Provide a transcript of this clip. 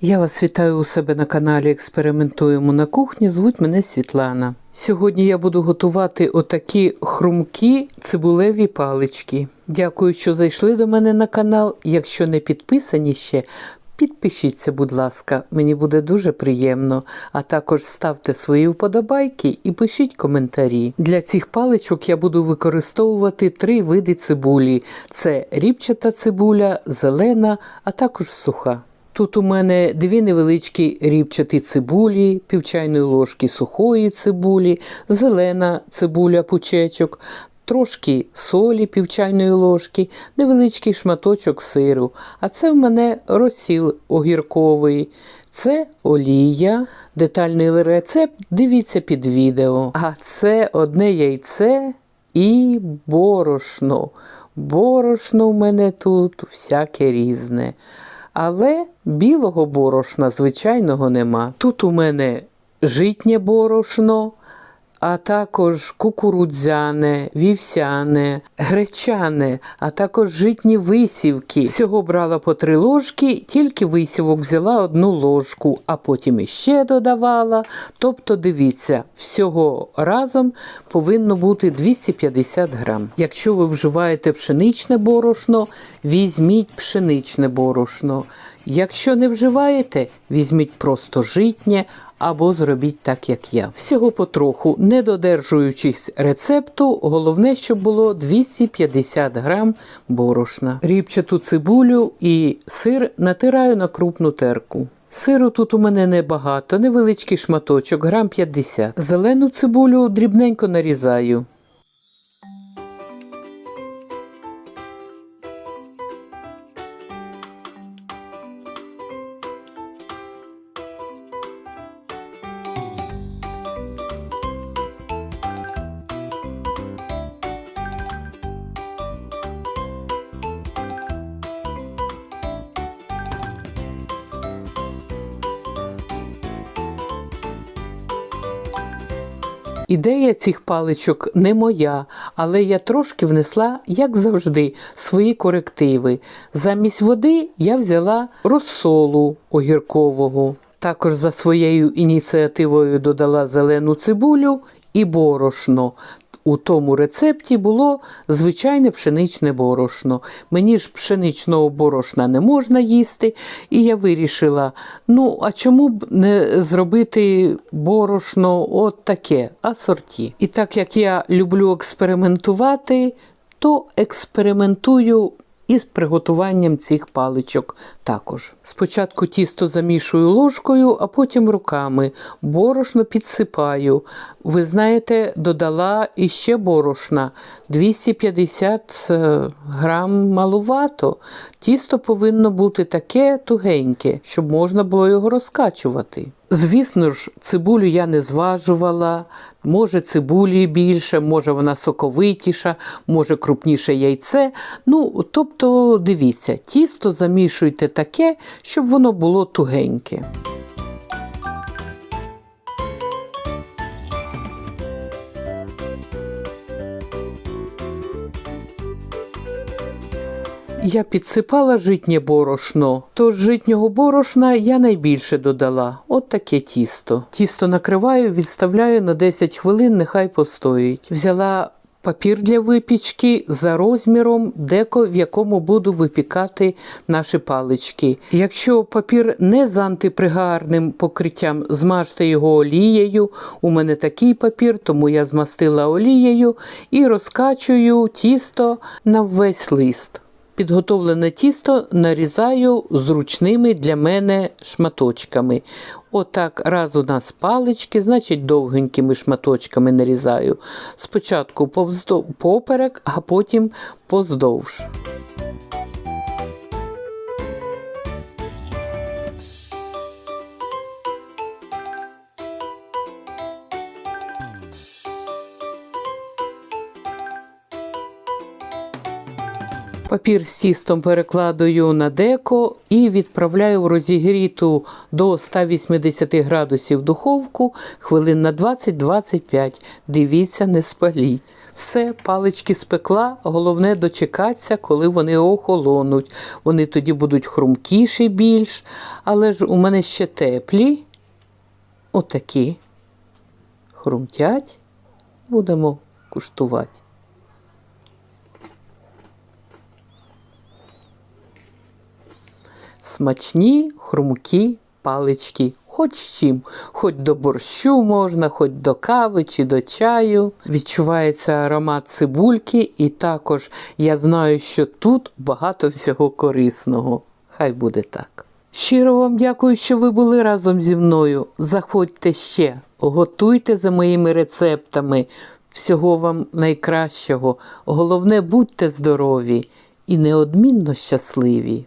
Я вас вітаю у себе на каналі Експериментуємо на кухні. Звуть мене Світлана. Сьогодні я буду готувати отакі хрумкі цибулеві палички. Дякую, що зайшли до мене на канал. Якщо не підписані ще, підпишіться, будь ласка, мені буде дуже приємно. А також ставте свої вподобайки і пишіть коментарі. Для цих паличок я буду використовувати три види цибулі: це ріпчата цибуля, зелена, а також суха. Тут у мене дві невеличкі ріпчаті цибулі, пів чайної ложки сухої цибулі, зелена цибуля пучечок, трошки солі пів чайної ложки, невеличкий шматочок сиру. А це в мене розсіл огірковий. Це олія, детальний рецепт. Дивіться під відео. А це одне яйце і борошно. Борошно в мене тут всяке різне. Але білого борошна звичайного нема. Тут у мене житнє борошно, а також кукурудзяне, вівсяне, гречане, а також житні висівки. Всього брала по три ложки, тільки висівок взяла одну ложку, а потім іще додавала. Тобто, дивіться, всього разом повинно бути 250 грам. Якщо ви вживаєте пшеничне борошно, візьміть пшеничне борошно. Якщо не вживаєте, візьміть просто житнє або зробіть так, як я. Всього потроху, не додержуючись рецепту, головне, щоб було 250 грам борошна. Ріпчату цибулю і сир натираю на крупну терку. Сиру тут у мене небагато, невеличкий шматочок, грам 50. Зелену цибулю дрібненько нарізаю. Ідея цих паличок не моя, але я трошки внесла, як завжди, свої корективи. Замість води я взяла розсолу огіркового. Також за своєю ініціативою додала зелену цибулю і борошно. У тому рецепті було звичайне пшеничне борошно. Мені ж пшеничного борошна не можна їсти, і я вирішила: ну, а чому б не зробити борошно от таке, асорті. І так як я люблю експериментувати, то експериментую із приготуванням цих паличок також. Спочатку тісто замішую ложкою, а потім руками. Борошно підсипаю. Ви знаєте, додала іще борошна 250 е, грам малувато. Тісто повинно бути таке тугеньке, щоб можна було його розкачувати. Звісно ж, цибулю я не зважувала. Може, цибулі більше, може вона соковитіша, може крупніше яйце. Ну, тобто, дивіться, тісто замішуйте таке, щоб воно було тугеньке. Я підсипала житнє борошно, тож житнього борошна я найбільше додала. От таке тісто. Тісто накриваю, відставляю на 10 хвилин, нехай постоїть. Взяла папір для випічки за розміром, деко в якому буду випікати наші палички. Якщо папір не з антипригарним покриттям, змажте його олією. У мене такий папір, тому я змастила олією і розкачую тісто на весь лист. Підготовлене тісто нарізаю зручними для мене шматочками. Отак раз у нас палички, значить довгенькими шматочками нарізаю. Спочатку поперек, а потім поздовж. Папір з тістом перекладаю на деко і відправляю в розігріту до 180 градусів духовку хвилин на 20-25. Дивіться, не спаліть. Все, палички спекла, головне дочекатися, коли вони охолонуть. Вони тоді будуть хрумкіші більш, але ж у мене ще теплі. Отакі. Хрумтять. Будемо куштувати. Смачні хрумкі палички. Хоч чим, хоч до борщу можна, хоч до кави чи до чаю. Відчувається аромат цибульки, і також я знаю, що тут багато всього корисного. Хай буде так. Щиро вам дякую, що ви були разом зі мною. Заходьте ще, готуйте за моїми рецептами. Всього вам найкращого. Головне, будьте здорові і неодмінно щасливі.